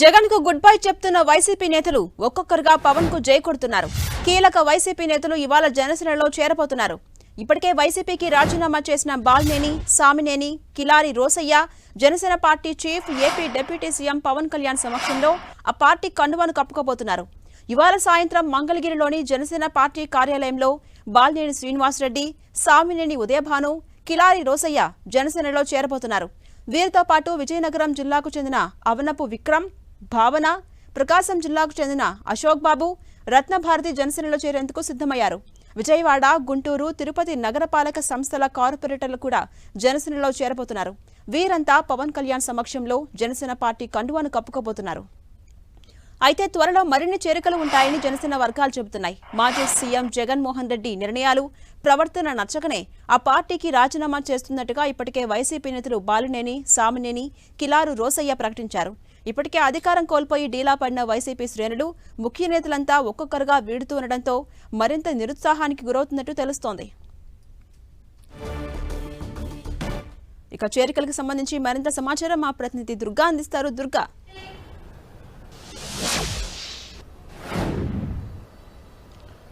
జగన్కు good bye చెప్తున్న YCP నేతలు ఒక్కొక్కరుగా పవన్కు జై కొడుతున్నారు. కీలక వైసీపీ నేతలు ఇవాళ జనసేనలో చేరబోతున్నారు. ఇప్పటికే వైసీపీకి రాజీనామా చేసిన Balneni Samineni Kilari Rosaiah Janasena party chief AP deputy CM Pawan Kalyan సమక్షంలో ఆ పార్టీ కండువాను కప్పుకోబోతున్నారు. ఇవాళ సాయంత్రం మంగళగిరిలోని జనసేన పార్టీ కార్యాలయంలో బాల్నేని శ్రీనివాసరెడ్డి సామినేని ఉదయభాను కిలారి రోసయ్య జనసేనలో చేరబోతున్నారు. వీరితో పాటు విజయనగరం జిల్లాకు చెందిన అవనపు విక్రమ్ భావన ప్రకాశం జిల్లాకు చెందిన అశోక్ బాబు రత్నభారతి జనసేనలో చేరేందుకు సిద్ధమయ్యారు. విజయవాడ గుంటూరు తిరుపతి నగరపాలక సంస్థల కార్పొరేటర్లు కూడా జనసేనలో చేరబోతున్నారు. వీరంతా పవన్ కళ్యాణ్ సమక్షంలో జనసేన పార్టీ కండువాను కప్పుకోబోతున్నారు. అయితే త్వరలో మరిన్ని చేరికలు ఉంటాయని జనసేన వర్గాలు చెబుతున్నాయి. మాజీ సీఎం జగన్మోహన్ రెడ్డి నిర్ణయాలు ప్రవర్తన నచ్చకనే ఆ పార్టీకి రాజీనామా చేస్తున్నట్టుగా ఇప్పటికే వైసీపీ నేతలు బాలినేని సామినేని కిలారు రోసయ్య ప్రకటించారు. ఇప్పటికే అధికారం కోల్పోయి డీలా పడిన వైసీపీ శ్రేణులు ముఖ్య నేతలంతా ఒక్కొక్కరుగా వీడుతూ ఉండడంతో మరింత నిరుత్సాహానికి గురవుతున్నట్టు తెలుస్తోంది. ఇక చేరికలకు సంబంధించి మరింత సమాచారం మా ప్రతినిధి దుర్గా అందిస్తారు. దుర్గా.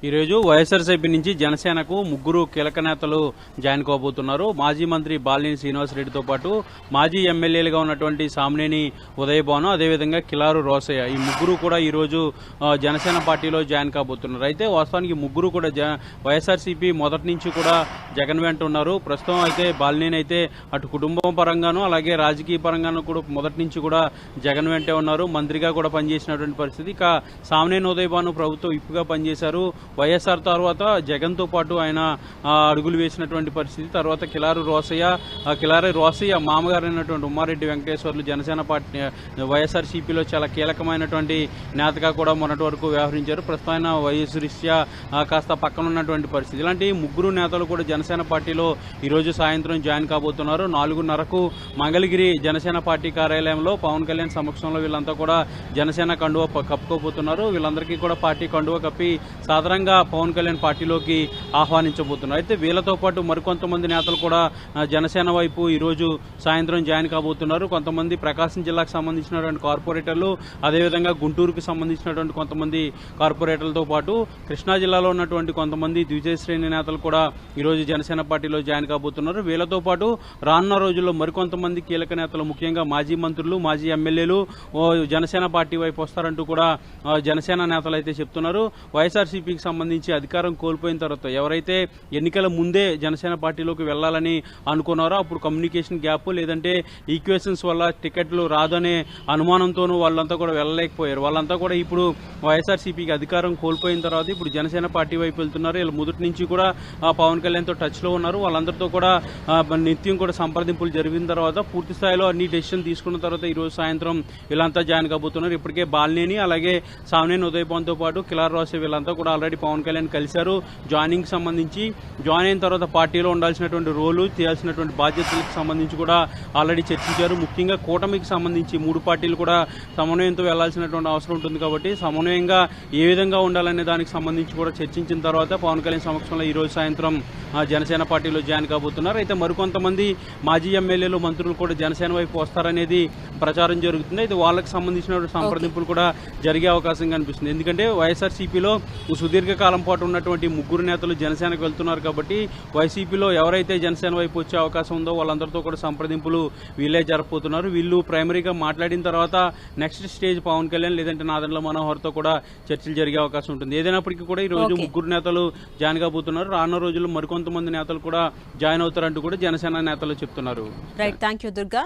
ఈరోజు వైఎస్ఆర్సీపీ నుంచి జనసేనకు ముగ్గురు కీలక నేతలు జాయిన్ కాబోతున్నారు. మాజీ మంత్రి బాలినేని శ్రీనివాసరెడ్డితో పాటు మాజీ ఎమ్మెల్యేలుగా ఉన్నటువంటి సామినేని ఉదయభాను అదేవిధంగా కిలారు రోసయ్య. ఈ ముగ్గురు కూడా ఈరోజు జనసేన పార్టీలో జాయిన్ కాబోతున్నారు. అయితే వాస్తవానికి ముగ్గురు కూడా జ వైఎస్ఆర్సీపీ మొదటి నుంచి కూడా జగన్ వెంట ఉన్నారు. ప్రస్తుతం అయితే బాలినేని అయితే అటు కుటుంబం పరంగాను అలాగే రాజకీయ పరంగాను కూడా మొదటి నుంచి కూడా జగన్ వెంటే ఉన్నారు. మంత్రిగా కూడా పనిచేసినటువంటి పరిస్థితి. ఇక సామినేని ఉదయభాను ప్రభుత్వం ఇప్పుగా పనిచేశారు. వైఎస్ఆర్ తర్వాత జగన్తో పాటు ఆయన అడుగులు వేసినటువంటి పరిస్థితి తర్వాత కిలారు రోసయ్య కిలారి రోసయ్య మామగారు ఉమ్మారెడ్డి వెంకటేశ్వర్లు జనసేన పార్టీ వైఎస్ఆర్ సిపిలో చాలా కీలకమైనటువంటి నేతగా కూడా మొన్నటి వరకు వ్యవహరించారు. ప్రస్తుతం ఆయన వైఎస్ రీత్యా కాస్త పక్కన ఉన్నటువంటి పరిస్థితి. ఇలాంటి ముగ్గురు నేతలు కూడా జనసేన పార్టీలో ఈరోజు సాయంత్రం జాయిన్ కాబోతున్నారు. నాలుగున్నరకు మంగళగిరి జనసేన పార్టీ కార్యాలయంలో పవన్ కళ్యాణ్ సమక్షంలో వీళ్ళంతా కూడా జనసేన కండువ కప్పుకోబోతున్నారు. వీళ్ళందరికీ కూడా పార్టీ కండువ కప్పి సాధారణంగా పవన్ కళ్యాణ్ పార్టీలోకి ఆహ్వానించబోతున్నారు. అయితే వీళ్ళతో పాటు మరికొంతమంది నేతలు కూడా జనసేన వైపు ఈరోజు సాయంత్రం జాయిన్ కాబోతున్నారు. కొంతమంది ప్రకాశం జిల్లాకు సంబంధించినటువంటి కార్పొరేటర్లు అదేవిధంగా గుంటూరుకు సంబంధించినటువంటి కొంతమంది కార్పొరేటర్లతో పాటు కృష్ణా జిల్లాలో ఉన్నటువంటి కొంతమంది ద్విజయ శ్రేణి నేతలు కూడా ఈరోజు జనసేన పార్టీలో జాయిన్ కాబోతున్నారు. వీళ్ళతో పాటు రానున్న రోజుల్లో మరికొంతమంది కీలక నేతలు ముఖ్యంగా మాజీ మంత్రులు మాజీ ఎమ్మెల్యేలు జనసేన పార్టీ వైపు వస్తారంటూ కూడా జనసేన నేతలు అయితే చెప్తున్నారు. వైఎస్ఆర్సీపీకి సంబంధించి అధికారం కోల్పోయిన తర్వాత ఎవరైతే ఎన్నికల ముందే జనసేన పార్టీలోకి వెళ్ళాలని అనుకున్నారో అప్పుడు కమ్యూనికేషన్ గ్యాప్ లేదంటే ఈక్వేషన్స్ వల్ల టికెట్లు రాదనే అనుమానంతోనూ వాళ్ళంతా కూడా వెళ్ళలేకపోయారు. వాళ్ళంతా కూడా ఇప్పుడు వైఎస్ఆర్సీపీకి అధికారం కోల్పోయిన తర్వాత ఇప్పుడు జనసేన పార్టీ వైపు వెళ్తున్నారు. వీళ్ళు మొదటి నుంచి కూడా పవన్ కళ్యాణ్తో టచ్లో ఉన్నారు. వాళ్ళందరితో కూడా నిత్యం కూడా సంప్రదింపులు జరిగిన తర్వాత పూర్తి స్థాయిలో అన్ని డెసిషన్ తీసుకున్న తర్వాత ఈ రోజు సాయంత్రం వీళ్ళంతా జాయిన్ కాబోతున్నారు. ఇప్పటికే బాలినేని అలాగే సామినేని ఉదయభాన్తో పాటు కిలార్ రాసే వీళ్ళంతా కూడా ఆల్రెడీ పవన్ కళ్యాణ్ కలిశారు. జాయినింగ్ సంబంధించి జాయిన్ అయిన తర్వాత పార్టీలో ఉండాల్సినటువంటి రోలు చేయాల్సినటువంటి బాధ్యతలకు సంబంధించి కూడా ఆల్రెడీ చర్చించారు. ముఖ్యంగా కూటమికి సంబంధించి మూడు పార్టీలు కూడా సమన్వయంతో వెళ్ళాల్సినటువంటి అవసరం ఉంటుంది కాబట్టి సమన్వయంగా ఏ విధంగా ఉండాలనే దానికి సంబంధించి కూడా చర్చించిన తర్వాత పవన్ కళ్యాణ్ సమక్షంలో ఈ రోజు సాయంత్రం జనసేన పార్టీలో జాయిన్ కాబోతున్నారు. అయితే మరికొంతమంది మాజీ ఎమ్మెల్యేలు మంత్రులు కూడా జనసేన వైపు వస్తారనేది ప్రచారం జరుగుతుంది. అయితే వాళ్ళకి సంబంధించిన సంప్రదింపులు కూడా జరిగే అవకాశం కనిపిస్తుంది. ఎందుకంటే వైఎస్ఆర్సీపీలో సుదీర్ఘకాలం పాటు ఉన్నటువంటి ముగ్గురు నేతలు జనసేనకు వెళ్తున్నారు కాబట్టి వైసీపీలో ఎవరైతే జనసేన వైపు వచ్చే అవకాశం ఉందో వాళ్ళందరితో కూడా సంప్రదింపులు వీళ్ళే జరపబోతున్నారు. వీళ్ళు ప్రైమరీగా మాట్లాడిన తర్వాత నెక్స్ట్ స్టేజ్ పవన్ కళ్యాణ్ లేదంటే నాదెండ్ల మనోహర్తో కూడా చర్చలు జరిగే అవకాశం ఉంటుంది. ఏదైనప్పటికీ కూడా ఈ రోజు. ముగ్గురు నేతలు జాయిన్ కాబోతున్నారు. రానున్న రోజుల్లో మరికొంతమంది నేతలు కూడా జాయిన్ అవుతారంటూ కూడా జనసేన నేతలు చెప్తున్నారు. రైట్. Thank you Durga.